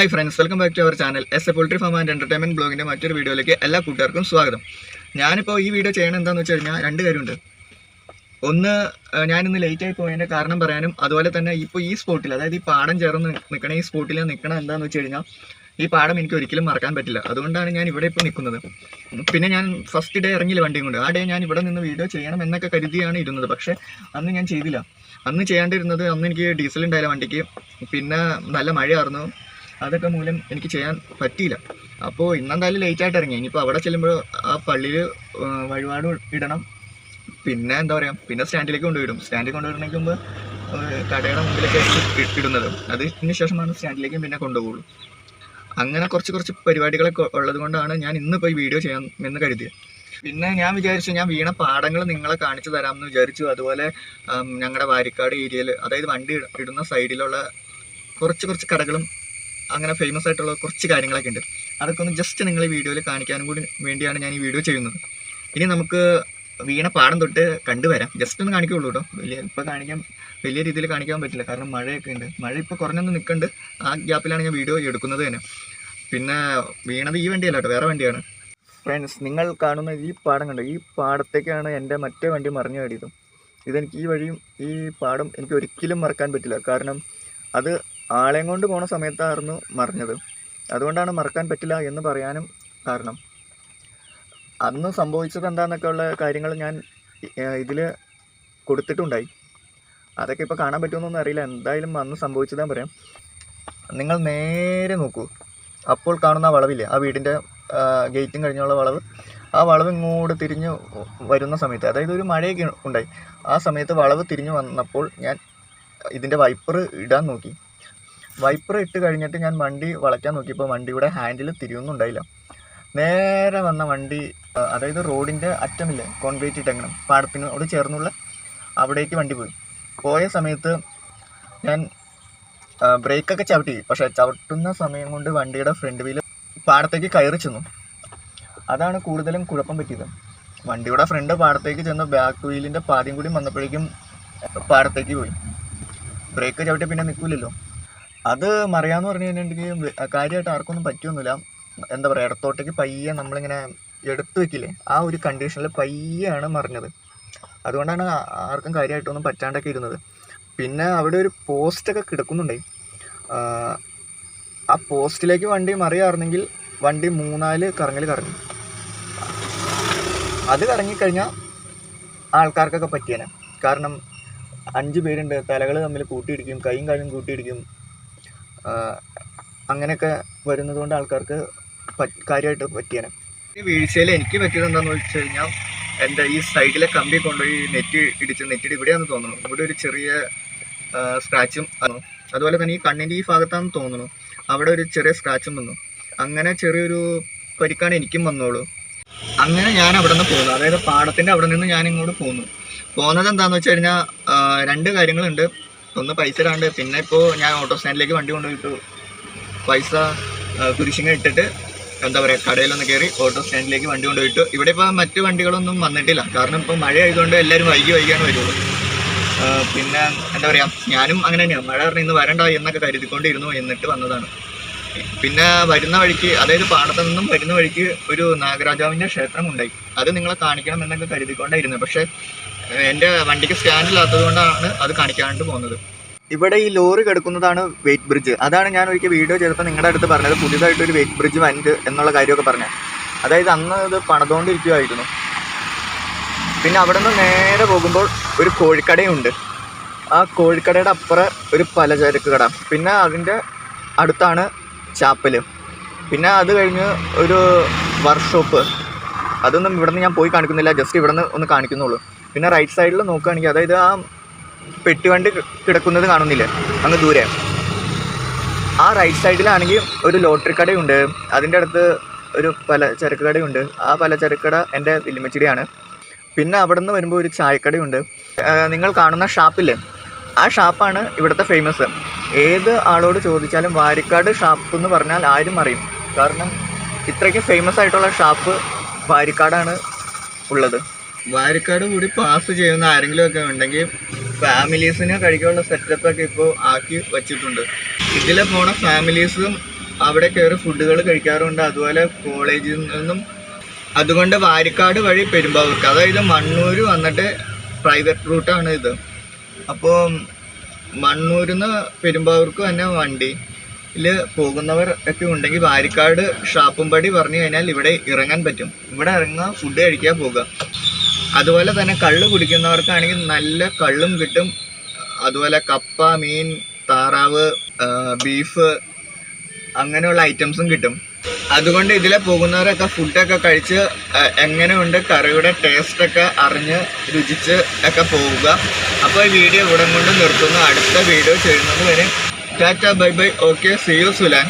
Hi friends welcome back to our channel S A poultry farm and entertainment ബ്ലോഗിന്റെ മറ്റൊരു വീഡിയോയിലേക്ക് എല്ലാ കൂട്ടുകാർക്കും സ്വാഗതം. ഞാനിപ്പോൾ ഈ വീഡിയോ ചെയ്യണം എന്താണെന്ന് വെച്ച് കഴിഞ്ഞാൽ രണ്ട് കാര്യമുണ്ട്. ഒന്ന് ഞാനിന്ന് ലേറ്റ് ആയി പോയതിന്റെ കാരണം പറയാനും അതുപോലെ തന്നെ ഇപ്പോൾ ഈ സ്പോട്ടിൽ അതായത് ഈ പാടം ചേർന്ന് നിൽക്കണ ഈ സ്പോട്ടിൽ നിൽക്കണം എന്താണെന്ന് വെച്ച് കഴിഞ്ഞാൽ ഈ പാടം എനിക്ക് ഒരിക്കലും മറക്കാൻ പറ്റില്ല. അതുകൊണ്ടാണ് ഞാൻ ഇവിടെ ഇപ്പോൾ നിൽക്കുന്നത് പിന്നെ ഞാൻ ഫസ്റ്റ് ഡേ ഇറങ്ങിയില്ല വണ്ടിയും കൊണ്ട്. ആ ഡേ ഞാൻ ഇവിടെ നിന്ന് വീഡിയോ ചെയ്യണം എന്നൊക്കെ കരുതിയാണ് ഇരുന്നത്. പക്ഷേ അന്ന് ഞാൻ ചെയ്തില്ല. അന്ന് ചെയ്യാണ്ടിരുന്നത് അന്ന് എനിക്ക് ഡീസൽ ഉണ്ടായില്ല വണ്ടിക്ക്. പിന്നെ നല്ല മഴയായിരുന്നു. അതൊക്കെ മൂലം എനിക്ക് ചെയ്യാൻ പറ്റിയില്ല. അപ്പോൾ ഇന്നെന്തായാലും ലേറ്റ് ആയിട്ട് ഇറങ്ങി. ഇനിയിപ്പോൾ അവിടെ ചെല്ലുമ്പോൾ ആ പള്ളിയിൽ വഴിപാട് ഇടണം. പിന്നെ എന്താ പറയുക പിന്നെ സ്റ്റാൻഡിലേക്ക് കൊണ്ടുവിടും സ്റ്റാൻഡിൽ കൊണ്ടുവിടണമെങ്കിൽ മുമ്പ് കടയുടെ മുമ്പിലൊക്കെ ഇടുന്നത്. അതിന് ശേഷമാണ് സ്റ്റാൻഡിലേക്കും പിന്നെ കൊണ്ടുപോകുള്ളൂ അങ്ങനെ കുറച്ച് കുറച്ച് പരിപാടികളൊക്കെ ഉള്ളത് കൊണ്ടാണ് ഞാൻ ഇന്ന് പോയി വീഡിയോ ചെയ്യാൻ എന്ന് കരുതിയത്. പിന്നെ ഞാൻ വിചാരിച്ചു ഞാൻ വീണ പാടങ്ങൾ നിങ്ങളെ കാണിച്ചു തരാമെന്ന് വിചാരിച്ചു. അതുപോലെ ഞങ്ങളുടെ വാരിക്കാട് ഏരിയയിൽ അതായത് വണ്ടി ഇടുന്ന സൈഡിലുള്ള കുറച്ച് കുറച്ച് കടകളും അങ്ങനെ ഫേമസ് ആയിട്ടുള്ള കുറച്ച് കാര്യങ്ങളൊക്കെ ഉണ്ട്. അതൊക്കെ ഒന്ന് ജസ്റ്റ് നിങ്ങൾ ഈ വീഡിയോയിൽ കാണിക്കാനും കൂടി വേണ്ടിയാണ് ഞാൻ ഈ വീഡിയോ ചെയ്യുന്നത്. ഇനി നമുക്ക് വീണ പാടം തൊട്ട് കണ്ടുവരാം. ജസ്റ്റ് ഒന്ന് കാണിക്കുള്ളൂ കേട്ടോ വലിയ ഇപ്പോൾ കാണിക്കാൻ വലിയ രീതിയിൽ കാണിക്കാൻ പറ്റില്ല. കാരണം മഴയൊക്കെ ഉണ്ട്. മഴ ഇപ്പോൾ കുറഞ്ഞൊന്നും നിൽക്കുന്നുണ്ട് ആ ഗ്യാപ്പിലാണ് ഞാൻ വീഡിയോ എടുക്കുന്നത് തന്നെ. പിന്നെ വീണത് ഈ വണ്ടിയല്ല കേട്ടോ വേറെ വണ്ടിയാണ്. ഫ്രണ്ട്സ് നിങ്ങൾ കാണുന്ന ഈ പാടം കണ്ടോ? ഈ പാടത്തേക്കാണ് എന്റെ മറ്റേ വണ്ടി മറിഞ്ഞു കടിയത് ഇതെനിക്ക് ഈ വഴിയും ഈ പാടം എനിക്ക് ഒരിക്കലും മറക്കാൻ പറ്റില്ല. കാരണം അത് ആളെയും കൊണ്ട് പോണ സമയത്തായിരുന്നു മറിഞ്ഞത്. അതുകൊണ്ടാണ് മറക്കാൻ പറ്റില്ല എന്ന് പറയാനും കാരണം. അന്ന് സംഭവിച്ചത് എന്താണെന്നൊക്കെ ഉള്ള കാര്യങ്ങൾ ഞാൻ ഇതിൽ കൊടുത്തിട്ടുണ്ടായി. അതൊക്കെ ഇപ്പോൾ കാണാൻ പറ്റുമെന്നൊന്നും അറിയില്ല. എന്തായാലും അന്ന് സംഭവിച്ചതാൻ പറയാം. നിങ്ങൾ നേരെ നോക്കൂ. അപ്പോൾ കാണുന്ന ആ വളവില്ലേ? ആ വീടിന്റെ ഗേറ്റും കഴിഞ്ഞുള്ള വളവ്. ആ വളവ് ഇങ്ങോട്ട് തിരിഞ്ഞ് വരുന്ന സമയത്ത് അതായത് ഒരു മഴയൊക്കെ ഉണ്ടായി. ആ സമയത്ത് വളവ് തിരിഞ്ഞു വന്നപ്പോൾ ഞാൻ ഇതിന്റെ വൈപ്പർ ഇടാൻ നോക്കി. വൈപ്പർ ഇട്ട് കഴിഞ്ഞിട്ട് ഞാൻ വണ്ടി വളയ്ക്കാൻ നോക്കിയപ്പോൾ വണ്ടിയുടെ ഹാൻഡിൽ തിരിയൊന്നുണ്ടായില്ല. നേരെ വന്ന വണ്ടി അതായത് റോഡിന്റെ അറ്റമില്ലേ കോൺക്രീറ്റ് ഇട്ടെങ്കിലും പാടത്തിനോട് ചേർന്നുള്ള അവിടേക്ക് വണ്ടി പോയി. പോയ സമയത്ത് ഞാൻ ബ്രേക്കൊക്കെ ചവിട്ടി. പക്ഷേ ചവിട്ടുന്ന സമയം കൊണ്ട് വണ്ടിയുടെ ഫ്രണ്ട് വീൽ പാടത്തേക്ക് കയറി ചെന്നു. അതാണ് കൂടുതലും കുഴപ്പം പറ്റിയത്. വണ്ടിയുടെ ഫ്രണ്ട് പാടത്തേക്ക് ചെന്ന് ബാക്ക് വീലിന്റെ പാദ്യം കൂടി വന്നപ്പോഴേക്കും പാടത്തേക്ക് പോയി. ബ്രേക്ക് ചവിട്ടി പിന്നെ നിൽക്കില്ലല്ലോ അത് മറിയാന്ന് പറഞ്ഞു കഴിഞ്ഞിട്ടുണ്ടെങ്കിൽ കാര്യമായിട്ട് ആർക്കൊന്നും പറ്റിയൊന്നുമില്ല. എന്താ പറയുക ഇടത്തോട്ടേക്ക് പയ്യെ നമ്മളിങ്ങനെ എടുത്തു വെക്കില്ലേ? ആ ഒരു കണ്ടീഷനിൽ പയ്യാണ് മറിഞ്ഞത്. അതുകൊണ്ടാണ് ആർക്കും കാര്യമായിട്ടൊന്നും പറ്റാണ്ടൊക്കെ ഇരുന്നത്. പിന്നെ അവിടെ ഒരു പോസ്റ്റൊക്കെ കിടക്കുന്നുണ്ടേ. ആ, പോസ്റ്റിലേക്ക് വണ്ടി മറിയായിരുന്നെങ്കിൽ വണ്ടി മൂന്നാൽ കറങ്ങൽ കറങ്ങി. അത് കറങ്ങിക്കഴിഞ്ഞാൽ ആൾക്കാർക്കൊക്കെ പറ്റിയേനെ. കാരണം അഞ്ച് പേരുണ്ട് തലകൾ തമ്മിൽ കൂട്ടിയിടിക്കും കൈയും കാലും കൂട്ടിയിടിക്കും. അങ്ങനെയൊക്കെ വരുന്നത് കൊണ്ട് ആൾക്കാർക്ക് കാര്യമായിട്ട് പറ്റിയാണ് ഈ വീഴ്ചയിൽ എനിക്ക് പറ്റിയത് എന്താണെന്ന് വെച്ച് കഴിഞ്ഞാൽ എന്റെ ഈ സൈഡിലെ കമ്പി കൊണ്ടുപോയി നെറ്റ് ഇടിച്ച് നെറ്റിട്ട് ഇവിടെയാണെന്ന് തോന്നുന്നു. ഇവിടെ ഒരു ചെറിയ സ്ക്രാച്ചും അതുപോലെ തന്നെ ഈ കണ്ണിന്റെ ഈ ഭാഗത്താണെന്ന് തോന്നുന്നു. അവിടെ ഒരു ചെറിയ സ്ക്രാച്ചും വന്നു. അങ്ങനെ ചെറിയൊരു പരിക്കാണ് എനിക്കും വന്നോളൂ അങ്ങനെ ഞാൻ അവിടെ നിന്ന് പോകുന്നു അതായത് പാടത്തിന്റെ അവിടെ നിന്ന് ഞാൻ ഇങ്ങോട്ട് പോന്നു. പോകുന്നത് എന്താണെന്ന് വെച്ച് കഴിഞ്ഞാൽ രണ്ട് കാര്യങ്ങളുണ്ട്. ഒന്ന് പൈസ ഇടാണ്ട് പിന്നെ ഇപ്പോൾ ഞാൻ ഓട്ടോ സ്റ്റാൻഡിലേക്ക് വണ്ടി കൊണ്ടുപോയിട്ടു പൈസ കുരിശിങ്ങ ഇട്ടിട്ട് എന്താ പറയുക കടയിലൊന്ന് കയറി ഓട്ടോ സ്റ്റാൻഡിലേക്ക് വണ്ടി കൊണ്ടുപോയിട്ടു ഇവിടെ ഇപ്പോൾ മറ്റു വണ്ടികളൊന്നും വന്നിട്ടില്ല. കാരണം ഇപ്പോൾ മഴ ആയതുകൊണ്ട് എല്ലാവരും വൈകി വൈകിയാണ് വരുള്ളൂ. പിന്നെ എന്താ പറയുക ഞാനും അങ്ങനെ തന്നെയാണ് മഴ കാരണം ഇന്ന് വരണ്ട എന്നൊക്കെ കരുതിക്കൊണ്ടിരുന്നു എന്നിട്ട് വന്നതാണ്. പിന്നെ വരുന്ന വഴിക്ക് അതായത് പാടത്തു നിന്നും വരുന്ന വഴിക്ക് ഒരു നാഗരാജാവിന്റെ ക്ഷേത്രം ഉണ്ടായി. അത് നിങ്ങളെ കാണിക്കണം എന്നൊക്കെ കരുതിക്കൊണ്ടായിരുന്നു. പക്ഷേ എന്റെ വണ്ടിക്ക് സ്കാനില്ലാത്തത് കൊണ്ടാണ് അത് കാണിക്കാണ്ട് പോകുന്നത്. ഇവിടെ ഈ ലോറി കിടക്കുന്നതാണ് വെയിറ്റ് ബ്രിഡ്ജ്. അതാണ് ഞാൻ ഒരിക്കൽ വീഡിയോ ചെയ്തപ്പോൾ നിങ്ങളുടെ അടുത്ത് പറഞ്ഞത്. പുതിയതായിട്ട് ഒരു വെയിറ്റ് ബ്രിഡ്ജ് വന്നിട്ട് എന്നുള്ള കാര്യമൊക്കെ പറഞ്ഞത് അതായത് അന്ന് ഇത് പണിതുകൊണ്ടിരിക്കുമായിരുന്നു പിന്നെ അവിടെ നിന്ന് നേരെ പോകുമ്പോൾ ഒരു കോഴിക്കടയുണ്ട്. ആ കോഴിക്കടയുടെ അപ്പുറം ഒരു പലചരക്ക് കട. പിന്നെ അതിന്റെ അടുത്താണ് ചാപ്പൽ. പിന്നെ അത് കഴിഞ്ഞ് ഒരു വർക്ക്ഷോപ്പ് അതൊന്നും ഇവിടെ നിന്ന് ഞാൻ പോയി കാണിക്കുന്നില്ല. ജസ്റ്റ് ഇവിടെ നിന്ന് ഒന്ന് കാണിക്കുന്നുള്ളൂ. പിന്നെ റൈറ്റ് സൈഡിൽ നോക്കുകയാണെങ്കിൽ അതായത് ആ പെട്ടിവണ്ടി കിടക്കുന്നത് കാണുന്നില്ല? അങ്ങ് ദൂരെ. ആ റൈറ്റ് സൈഡിലാണെങ്കിൽ ഒരു ലോട്ടറി കടയുണ്ട്. അതിന്റെ അടുത്ത് ഒരു പലചരക്ക് കടയുണ്ട്. ആ പലചരക്ക് കട എന്റെ വില്ലുമച്ചിടിയാണ് പിന്നെ അവിടെ നിന്ന് വരുമ്പോൾ ഒരു ചായക്കടയുണ്ട്. നിങ്ങൾ കാണുന്ന ഷാപ്പില്ലേ ആ ഷാപ്പാണ് ഇവിടുത്തെ ഫേമസ് ഏത് ആളോട് ചോദിച്ചാലും വാരിക്കാട് ഷാപ്പ് എന്ന് പറഞ്ഞാൽ ആരും അറിയും. കാരണം ഇത്രയ്ക്ക് ഫേമസ് ആയിട്ടുള്ള ഷാപ്പ് വാരിക്കാടാണ് ഉള്ളത്. വാരിക്കാട് കൂടി പാസ് ചെയ്യുന്ന ആരെങ്കിലും ഒക്കെ ഉണ്ടെങ്കിൽ ഫാമിലീസിന് കഴിക്കാനുള്ള സെറ്റപ്പൊക്കെ ഇപ്പോൾ ആക്കി വച്ചിട്ടുണ്ട്. ഇതിലെ പോണ ഫാമിലീസും അവിടെ കയറി ഫുഡുകൾ കഴിക്കാറുണ്ട്. അതുപോലെ കോളേജിൽ നിന്നും അതുകൊണ്ട് വാരിക്കാട് വഴി പെരുമ്പാവൂർക്ക് അതായത് മണ്ണൂർ വന്നിട്ട് പ്രൈവറ്റ് റൂട്ടാണ് ഇത്. അപ്പോൾ മണ്ണൂരിൽ നിന്ന് പെരുമ്പാവൂർക്ക് തന്നെ വണ്ടി ഇതിൽ പോകുന്നവർ ഒക്കെ ഉണ്ടെങ്കിൽ വാരിക്കാട് ഷാപ്പുംപടി പറഞ്ഞു കഴിഞ്ഞാൽ ഇവിടെ ഇറങ്ങാൻ പറ്റും. ഇവിടെ ഇറങ്ങുക ഫുഡ് കഴിക്കാൻ പോകുക അതുപോലെ തന്നെ കള്ള് കുടിക്കുന്നവർക്കാണെങ്കിൽ നല്ല കള്ളും കിട്ടും. അതുപോലെ കപ്പ മീൻ താറാവ് ബീഫ് അങ്ങനെയുള്ള ഐറ്റംസും കിട്ടും. അതുകൊണ്ട് ഇതിലെ പോകുന്നവരൊക്കെ ഫുഡൊക്കെ കഴിച്ച് എങ്ങനെയുണ്ട് കറിയുടെ ടേസ്റ്റൊക്കെ അറിഞ്ഞ് രുചിച്ച് ഒക്കെ പോവുക. അപ്പോൾ ഈ വീഡിയോ ഇവിടെ കൊണ്ട് നിർത്തുന്നു. അടുത്ത വീഡിയോ ചെയ്യുന്നത് വരെ tata bye bye. Okay see you സുലാൻ.